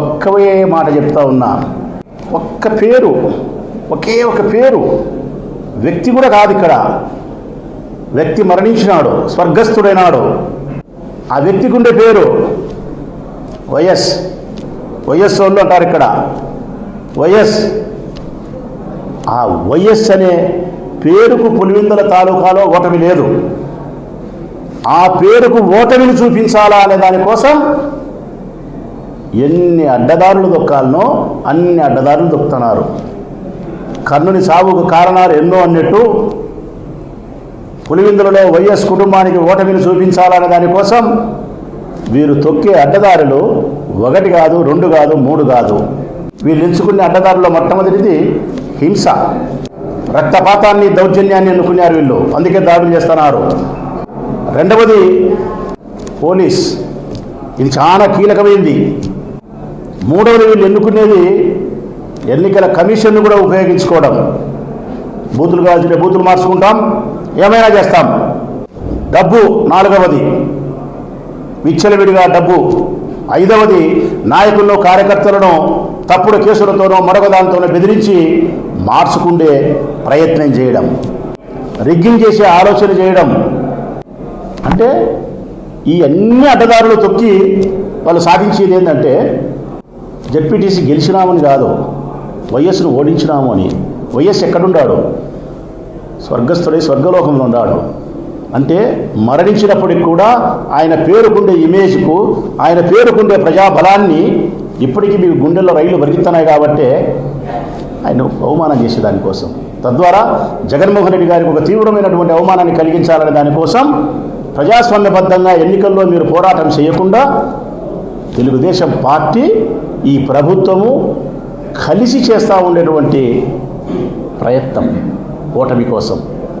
ఒక్కవే మాట చెప్తా ఉన్నా ఒక్క పేరు ఒకే ఒక పేరు వ్యక్తి కూడా కాదు ఇక్కడ. వ్యక్తి మరణించినాడు స్వర్గస్థుడైనాడు. ఆ వ్యక్తికి ఉండే పేరు వైఎస్ వైఎస్ వాళ్ళు అంటారు ఇక్కడ. వైఎస్ ఆ వైఎస్ అనే పేరుకు పులివిందల తాలూకాలో ఓటమి లేదు. ఆ పేరుకు ఓటమిని చూపించాలా అనే దానికోసం ఎన్ని అడ్డదారులు దొక్కాలనో అన్ని అడ్డదారులు దొక్కుతున్నారు. కర్ణుని సాగుకు కారణాలు ఎన్నో అన్నట్టు పులివిందులలో వైఎస్ కుటుంబానికి ఓటమిని చూపించాలనే దానికోసం వీరు తొక్కే అడ్డదారులు ఒకటి కాదు రెండు కాదు మూడు కాదు. వీళ్ళు ఎంచుకునే అడ్డదారుల్లో మొట్టమొదటిది హింస. రక్తపాతాన్ని దౌర్జన్యాన్ని ఎన్నుకున్నారు వీళ్ళు. అందుకే దాడులు చేస్తున్నారు. రెండవది పోలీస్. ఇది చాలా కీలకమైంది. మూడవది వీళ్ళు ఎన్నుకునేది ఎన్నికల కమిషన్ను కూడా ఉపయోగించుకోవడం. బూతులు కావాల్సిన బూతులు మార్చుకుంటాం ఏమైనా చేస్తాం. డబ్బు నాలుగవది. విచ్చలవిడిగా డబ్బు. ఐదవది నాయకుల్లో కార్యకర్తలను తప్పుడు కేసులతోనో మరొక దానితోనో బెదిరించి మార్చుకుండే ప్రయత్నం చేయడం. రిగ్గింగ్ చేసే ఆలోచన చేయడం. అంటే ఈ అన్ని అడ్డదారులు తొక్కి వాళ్ళు సాధించేది ఏంటంటే జడ్పీటీసీ గెలిచినామని కాదు వైఎస్ను ఓడించినాము అని. వైఎస్ ఎక్కడున్నాడు స్వర్గస్థుడై స్వర్గలోకంలో ఉన్నాడు. అంటే మరణించినప్పటికి కూడా ఆయన పేరుకుండే ఇమేజ్కు ఆయన పేరుకుండే ప్రజాబలాన్ని ఇప్పటికీ మీ గుండెల్లో రైళ్ళు పరిగెత్తున్నాయి కాబట్టే ఆయన అవమానం చేసే దానికోసం తద్వారా జగన్మోహన్ రెడ్డి గారికి ఒక తీవ్రమైనటువంటి అవమానాన్ని కలిగించాలనే దానికోసం ప్రజాస్వామ్యబద్ధంగా ఎన్నికల్లో మీరు పోరాటం చేయకుండా తెలుగుదేశం పార్టీ ఈ ప్రభుత్వము కలిసి చేస్తూ ఉండేటువంటి ప్రయత్నం ఓటమి కోసం.